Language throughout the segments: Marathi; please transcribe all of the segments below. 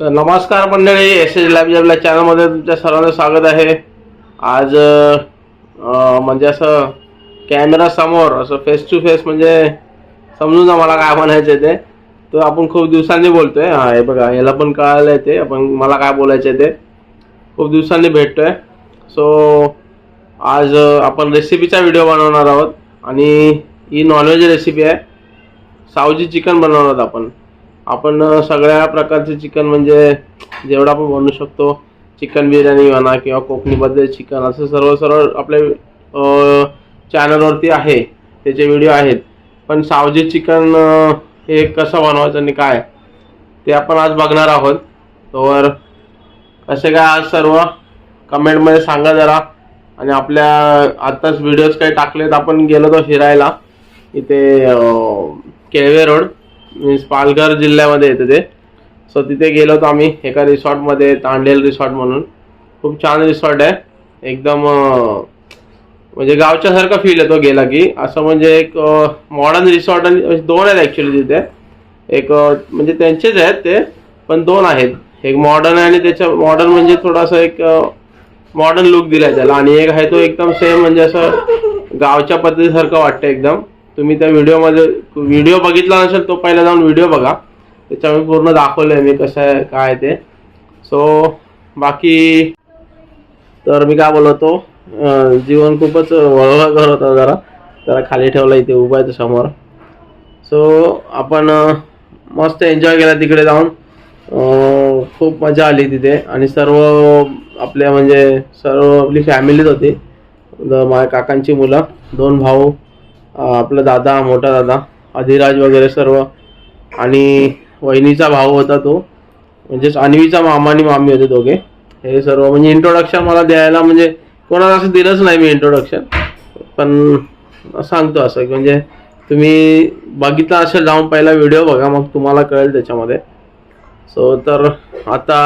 तर नमस्कार मंडळी एस एस लॅब जबला चॅनलमध्ये तुमच्या सर्वांचं स्वागत आहे. आज म्हणजे असं कॅमेरा समोर असं फेस टू फेस म्हणजे समजून जा मला काय म्हणायचं आहे ते तर आपण खूप दिवसांनी बोलतोय. हा हे बघा याला पण कळालं आहे ते. आपण मला काय बोलायचं आहे ते. खूप दिवसांनी भेटतोय. सो आज आपण रेसिपीचा व्हिडिओ बनवणार आहोत. आणि ही नॉनव्हेज रेसिपी आहे. सावजी चिकन बनवणार आहोत आपण. आपण सगळ्या प्रकारचे चिकन म्हणजे जेवढं आपण बनवू शकतो चिकन बिर्याणी म्हणा किंवा कोकणीबद्दल चिकन असं सर्व सर्व आपल्या चॅनलवरती आहे त्याचे व्हिडिओ आहेत. पण सावजी चिकन हे कसं बनवायचं आणि काय ते आपण आज बघणार आहोत. तर कसे काय आज सर्व कमेंटमध्ये सांगा जरा. आणि आपल्या आत्ताच व्हिडिओज काही टाकलेत आपण गेलो तो फिरायला. इथे केळवे रोड. मीन्स पालघर जिल्ह्यामध्ये येतं ते. सो तिथे गेलो होतो आम्ही एका रिसॉर्टमध्ये तांडेल रिसॉर्ट म्हणून. खूप छान रिसॉर्ट आहे. एकदम म्हणजे गावच्यासारखा फील येतो गेला की. असं म्हणजे एक मॉडर्न रिसॉर्ट आणि दोन आहेत ॲक्च्युली तिथे. एक म्हणजे त्यांचेच आहेत ते पण दोन आहेत. एक मॉडर्न आहे आणि त्याच्या मॉडर्न म्हणजे थोडासा एक मॉडर्न लुक दिलाय त्याला. आणि एक आहे तो एकदम सेम म्हणजे असं गावच्या पद्धतीसारखं वाटतं एकदम. तुम्ही त्या व्हिडिओमध्ये व्हिडिओ बघितला नसेल तो पहिला जाऊन व्हिडिओ बघा. त्याच्यामध्ये पूर्ण दाखवलं आहे मी कसं आहे काय ते. सो बाकी तर मी काय बोलवतो जीवन खूपच वळवळ करत होता जरा. जरा खाली ठेवला इथे उभा आहे समोर. सो आपण मस्त एन्जॉय केला तिकडे जाऊन. खूप मजा आली तिथे. आणि सर्व आपल्या म्हणजे सर्व आपली फॅमिलीच होती. द- माझ्या काकांची मुलं दोन भाऊ आपला दादा मोठा दादा अधिराज वगैरे सर्व आणि वहिनीचा भाऊ होता तो. म्हणजेच अन्वीचा मामा आणि मामी होते दोघे. हे सर्व म्हणजे इंट्रोडक्शन मला द्यायला म्हणजे कोणाला असं दिलंच नाही मी इंट्रोडक्शन पण सांगतो असं की म्हणजे तुम्ही बघितला असेल जाऊन पहिला व्हिडिओ बघा मग तुम्हाला कळेल त्याच्यामध्ये. सो तर आता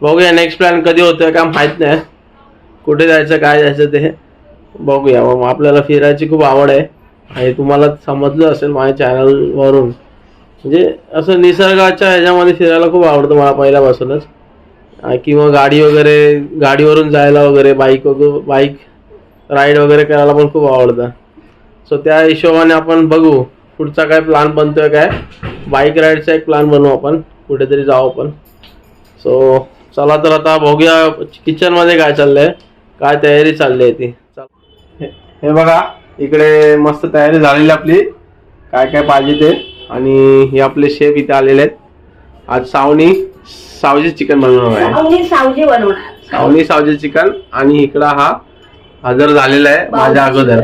बघूया नेक्स्ट प्लॅन कधी होतोय काय माहीत नाही. कुठे जायचं काय जायचं ते. बघूया. मग आपल्याला फिरायची खूप आवड आहे. आणि तुम्हाला समजलं असेल माझ्या चॅनलवरून म्हणजे असं निसर्गाच्या ह्याच्यामध्ये फिरायला खूप आवडतं मला पहिल्यापासूनच. किंवा गाडी वगैरे गाडीवरून जायला वगैरे बाईक वगैरे बाईक राईड वगैरे करायला पण खूप आवडतं. सो त्या हिशोबाने आपण बघू पुढचा काय प्लॅन बनतोय काय. बाईक राईडचा एक प्लॅन बनवू आपण. कुठेतरी जाऊ आपण. सो चला तर आता बघूया किचनमध्ये काय चाललंय. काय तयारी चालली आहे ती. हे- बघा इकडे मस्त तयारी झालेली आपली. काय काय पाहिजे ते. आणि हे आपले शेफ इथे आलेले आहेत. आज सावनी सावजी चिकन बनवणार आहे. सावनी सावजी बनवणार. सावनी सावजी चिकन. आणि इकडं हा हजर झालेला आहे माझ्या अगोदर.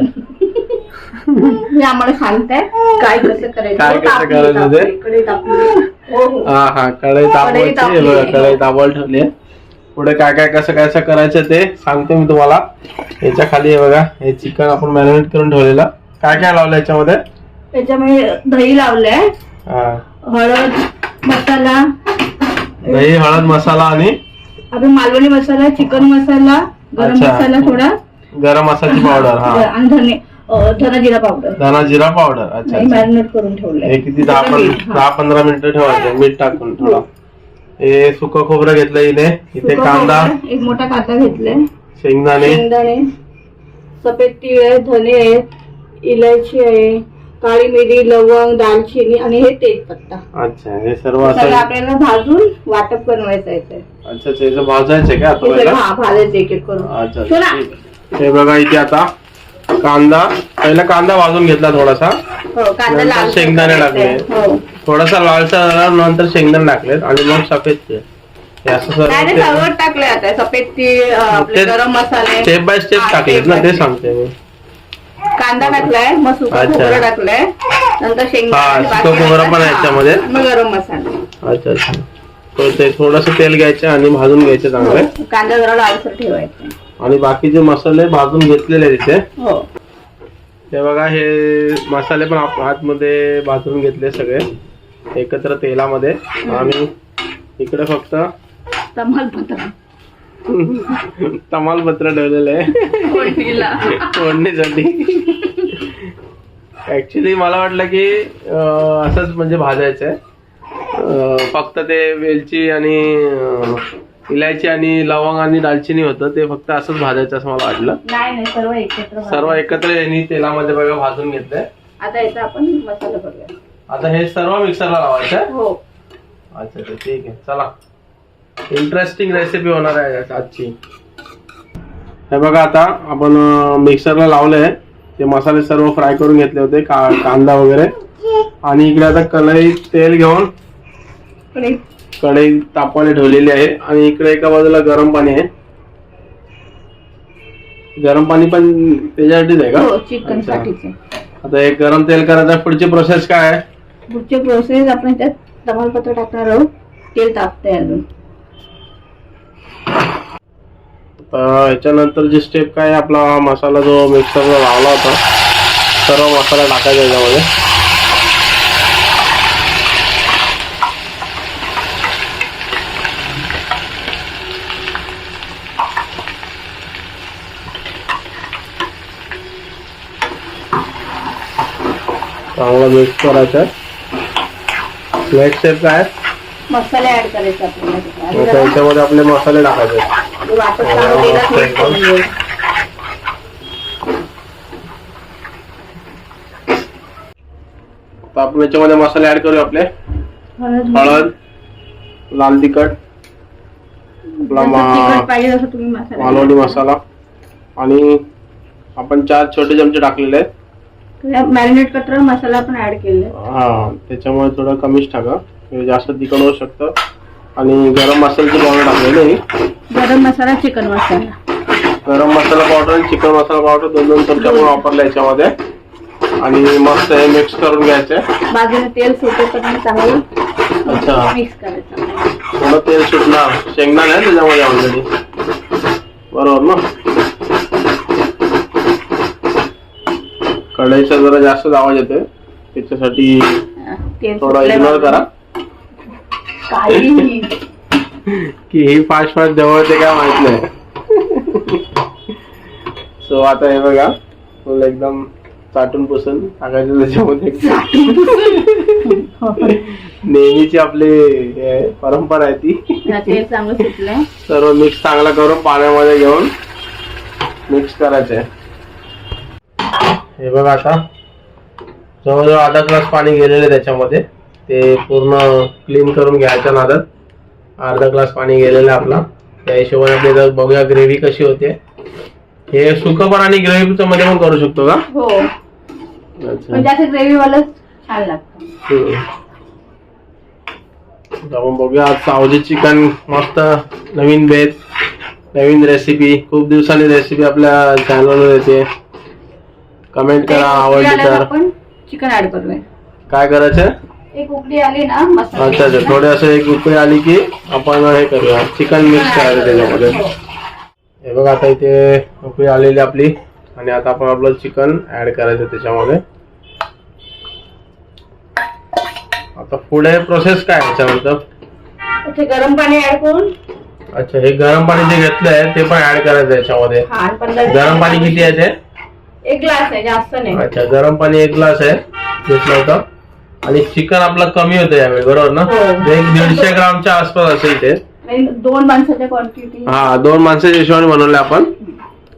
मी आम्हाला सांगताय काय कसं करायचं काय कसं करायचं ते? हो, हो. हा हा कढई तापवायची कढई तापवायला ठेवली आहे. पुढे काय काय कसं कसं करायचं ते सांगतो मी तुम्हाला. याच्या खाली हे बघा हे चिकन आपण मॅरिनेट करून ठेवलेलं. काय काय लावलं याच्यामध्ये? त्याच्यामुळे दही लावलंय. हा. हळद मसाला. दही हळद मसाला आणि? आपण मालवणी मसाला चिकन मसाला गरम अच्छा. मसाला थोडा. गरम मसाल्याची पावडर हा. आणि धने अं, धना जिरा पावडर धना जिरा पावडर अच्छा अच्छा. मॅरिनेट करून ठेवलंय. हे किती दहा. दहा पंधरा मिनिटं ठेवायचं मीठ टाकून थोडा. हे सुकं खोबरं घेतलं इथे इथे कांदा. एक मोठा कांदा घेतलाय. शेंगदाणे. शेंगदाणे. सफेद तीळ आहे धने आहेत इलायची आहे काळी मिरी लवंग दालचिनी आणि हे तेजपत्ता अच्छा हे सर्व सगळं असं आपल्याला भाजून वाटप बनवायचं आहे ते. अच्छा अच्छा याचं भाजायचं का? आता हे सगळं पहिला? हा भाजायचं एक एक करून. अच्छा. ठीक. हे बघा इथे आता कांदा. पहिला कांदा भाजून घेतला थोडासा. हो कांदा नंतर लाल शेंगदाणे टाकले. हो. थोडासा लालसा झाला नंतर शेंगदाणे टाकलेत आणि मग सफेद. हे असं सर्व ते- सर्व टाकले आता. सफेद तीळ अं, आपले तेच गरम मसाले. स्टेप बाय स्टेप हा, टाकलेत step ना by ते step. सांगते मी. कांदा टाकलाय मग सुकं अच्छा. खोबरं टाकलंय. नंतर हा, शेंगदाणे सुकं बाकी खोबरं पण आहे हा, याच्यामध्ये. मग गरम मसाला. अच्छा अच्छा. तर ते थोडस तेल घ्यायचं आणि भाजून घ्यायचं चांगलं. हो, कांदा जरा लालसर ठेवायचा. आणि बाकीचे मसाले भाजून घेतलेले आहेत तिथे हो. हे बघा हे मसाले पण आप- आतमध्ये भाजून घेतले सगळे. एकत्र तेलामध्ये. आणि इकडे फक्त तमालपत्र. तमालपत्र ठेवलेलं आहे. फोडणीसाठी. ऍक्च्युली मला वाटलं की असंच म्हणजे भाजायचं आहे. अं, फक्त ते वेलची आणि इलायची आणि लवंग आणि दालचिनी होतं. ते फक्त असंच भाजायचं असं मला वाटलं. नाही नाही सर्व एकत्र सर्व. एकत्र यांनी तेलामध्ये बघा भाजून घेतलंय. आता याचा आपण मसाला करूया आता हे सर्व मिक्सरला लावायचं आहे? हो. अच्छा अच्छा ठीक आहे. चला. इंटरेस्टिंग रेसिपी होणार आहे आज- आजची. हे बघा आता आपण मिक्सरला लावलंय ते मसाले सर्व फ्राय करून घेतले होते का कांदा वगैरे. आणि इकडे आता कढईत तेल घेऊन कढई. तापवायला ठेवलेली आहे. आणि इकडे एका बाजूला गरम पाणी आहे. गरम पाणी पण त्याच्यासाठीच आहे हो का आहे. आता हे गरम तेल करायचं पुढची प्रोसेस काय आहे? पुढची प्रोसेस आपण त्यात तमालपत्र टाकणार आहोत. तेल तापतंय अजून. याच्यानंतर जे जी स्टेप काय आपला मसाला जो मिक्सरला लावला होता सर्व मसाला टाकायचा याच्यामध्ये. चांगला मिक्स करायचं नेक्स्ट स्टेप काय? मसाले ऍड करायचे आपल्याला याच्यामध्ये आपले मसाले टाकायचे. mix करून घेऊ. तर आपण. याच्यामध्ये मसाले ऍड करूया आपले. हळद. लाल तिखट मालवणी मसाला. आणि आपण चार छोटे चमचे टाकलेले आहेत. मॅरिनेट करताना मसाला पण ऍड केले हा त्याच्यामुळे थोडं कमीच टाका. म्हणजे जास्त तिखट होऊ शकतं. आणि गरम मसाल्याची पावडर टाकलेली. गरम मसाला चिकन मसाला. गरम मसाला पावडर आणि चिकन मसाला पावडर दोन दोन चमचे आपण वापरले याच्यामध्ये. आणि मस्त हे मिक्स करून घ्यायचं. बाजूने तेल सुटेपर्यंत चांगलं अच्छा. मिक्स करायचं. थोडं तेल सुटणार. शेंगदाणे आहे त्याच्यामध्ये ऑलरेडी बरोबर ना? कढईचा जरा जास्त आवाज येतोय. त्याच्यासाठी थोडा इग्नोर करा. काही की ही फास्ट फास्ट जवळ ते काय माहीत नाही. सो आता हे बघा. फुल एकदम चाटून पुसून टाकायचं त्याच्यामध्ये नेहमीची आपली परंपरा आहे ती. सर्व मिक्स चांगला करून पाण्यामध्ये घेऊन मिक्स करायचं आहे हे बघा आता. जवळजवळ अर्धा ग्लास पाणी गेलेलं त्याच्यामध्ये. ते पूर्ण क्लीन करून घ्यायच्या नादात अर्धा ग्लास पाणी गेलेलं आहे आपला. त्या हिशोबाने आपली जर बघूया ग्रेव्ही कशी होते. हे सुकं पण आणि ग्रेव्हीचं मध्ये पण करू शकतो का? हो. अच्छा. म्हणजे असं छान लागतं. आपण बघूया आज सावजी चिकन. मस्त नवीन बेत नवीन रेसिपी खूप दिवसांनी रेसिपी आपल्या चॅनलवर येते. कमेंट करा आवडली तर. आपण चिकन ऍड करूया. काय करायचं? एक उकळी आली ना मसाला अच्छा अच्छा. थोडे असं एक उकळी आली की आपण हे करूया. चिकन मिक्स करायचं त्याच्यामध्ये. हे बघा आता इथे उकळी आलेली आपली. आणि आता आपण आपलं चिकन ऍड करायचं त्याच्यामध्ये. आता पुढे प्रोसेस काय आहे याच्यानंतर? गरम पाणी ऍड करून. अच्छा हे गरम पाणी जे घेतलंय ते पण ऍड करायचं याच्यामध्ये. हा गरम पाणी किती आहे ते? एक ग्लास आहे जास्त नाही. अच्छा गरम पाणी एक ग्लास आहे घेतलं होतं. आणि चिकन आपलं कमी होतं यावेळी बरोबर ना? हो. एक दीडशे ग्रामच्या आसपास असेल ते. आणि दोन माणसाच्या क्वांटिटी हा दोन माणसाच्या हिशोबाने बनवले आपण.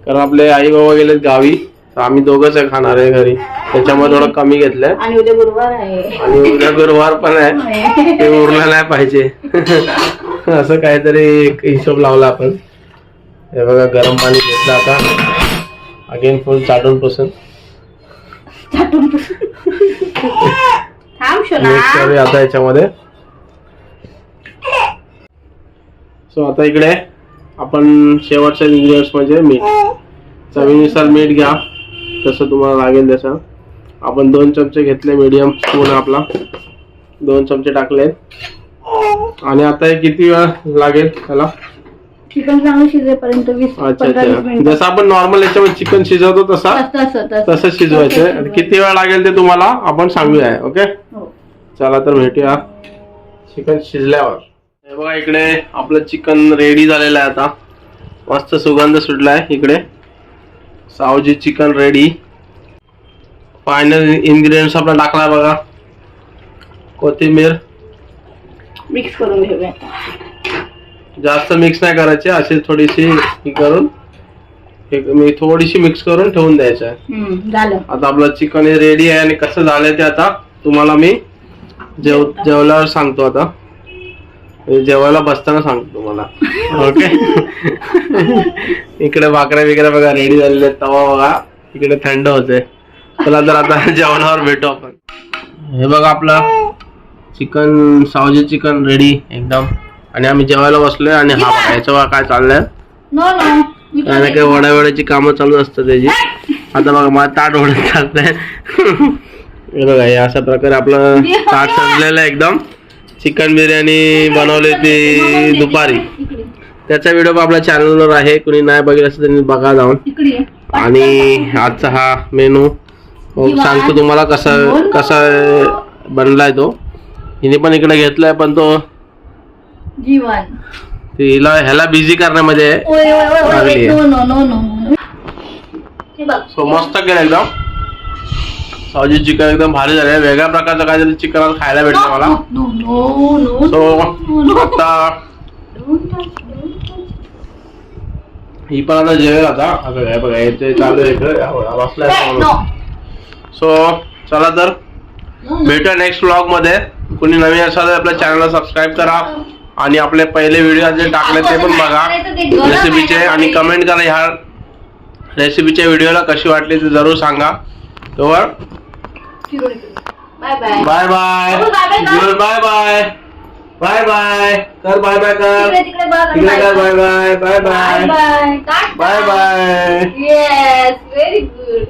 कारण आपले आई बाबा गेलेत गावी तर आम्ही दोघंच आहे खाणार आहे घरी. त्याच्यामुळे थोडं कमी घेतलंय. आणि उद्या गुरुवार आहे. आणि उद्या गुरुवार पण आहे. ते उरलं नाही पाहिजे. असं काहीतरी एक हिशोब लावला आपण. हे बघा गरम पाणी घेतलं आता. अगेन फुल चाटून पुसून थांब मिक्स करूया आता याच्यामध्ये. सो आता इकडे आपण शेवटचे इंग्रेडियंट्स म्हणजे मीठ चवीनुसार मीठ घ्या. जसं तुम्हाला लागेल तसं. आपण दोन चमचे घेतले मीडियम स्पून आपला. दोन चमचे टाकले आणि आता हे किती वेळ लागेल त्याला? चिकन चांगलं शिजेपर्यंत वीस अच्छा पंधरा वीस अच्छा मिनिट. जसं आपण नॉर्मल याच्यामध्ये चिकन शिजवतो तसा तसं तसं तसं. शिजवायचं. आणि किती वेळ लागेल ते तुम्हाला आपण सांगूया ओके हो. चला तर भेटूया. चिकन शिजल्यावर. हे बघा इकडे आपलं चिकन रेडी झालेलं आहे आता. मस्त सुगंध सुटलाय इकडे. Saoji chicken ready final ingredients आपला टाकला बघा. कोथिंबीर. मिक्स करून घेऊया. जास्त मिक्स नाही करायचे अशी थोडीशी ही करून मी थोडीशी मिक्स करून ठेवून द्यायचं. आहे झालं. आता आपलं चिकन हे रेडी आहे आणि कसं झालंय ते आता तुम्हाला मी जेव जेवल्यावर सांगतो आता. म्हणजे जेवायला बसताना सांगतो तुम्हाला. ओके इकडे भाकऱ्या बिकऱ्या बघा रेडी झालेले आहेत. तवा बघा इकडे थंड होते चला तर आता जेवणावर भेटू आपण. हे बघा आपलं चिकन सावजी चिकन रेडी एकदम. आणि आम्ही जेवायला बसलोय आणि हा बघा याच्या बघा काय चाललंय? नो नो वड्या वड्याची कामं चालू असतात त्याची. आता बघा मला ताट ओढत चालतंय. हे बघा हे अशा प्रकारे आपलं ताट सजलेलं आहे एकदम. चिकन बिर्याणी बनवली ती दुपारी. त्याचा व्हिडिओ आपल्या चॅनलवर आहे. कुणी नाही बघितलं असेल त्यांनी बघा जाऊन. आणि आजचा हा मेनू सांगतो तुम्हाला कसा कसा बनलाय तो. हिने पण इकडे घेतलाय पण तो जीवन. तिला ह्याला बिझी करण्यामध्ये आहे. ओय ओय ओय ओय लागली आहे. No no no no no हे बघ. सो मस्त केलं एकदम. सावजी चिकन एकदम भारी झालंय वेगळ्या प्रकारचं काहीतरी चिकन आज खायला भेटलं मला. नो नो नो सो आता ही पण आता जेवेल आता. हा बघा हे याचे चालू आहे इकडे. बसलाय सो चला तर भेटूया नेक्स्ट ब्लॉगमध्ये. कुणी नवीन असाल तर आपल्या चॅनलला सबस्क्राईब करा. आणि आपले पहिले व्हिडिओ जे टाकले ते पण बघा. रेसिपीचे आणि कमेंट करा ह्या रेसिपीच्या व्हिडिओला कशी वाटली ते जरूर सांगा. तोवर bye bye bye bye bye bye कर बाय बाय कर तिकडे कर bye bye bye bye bye bye yes very good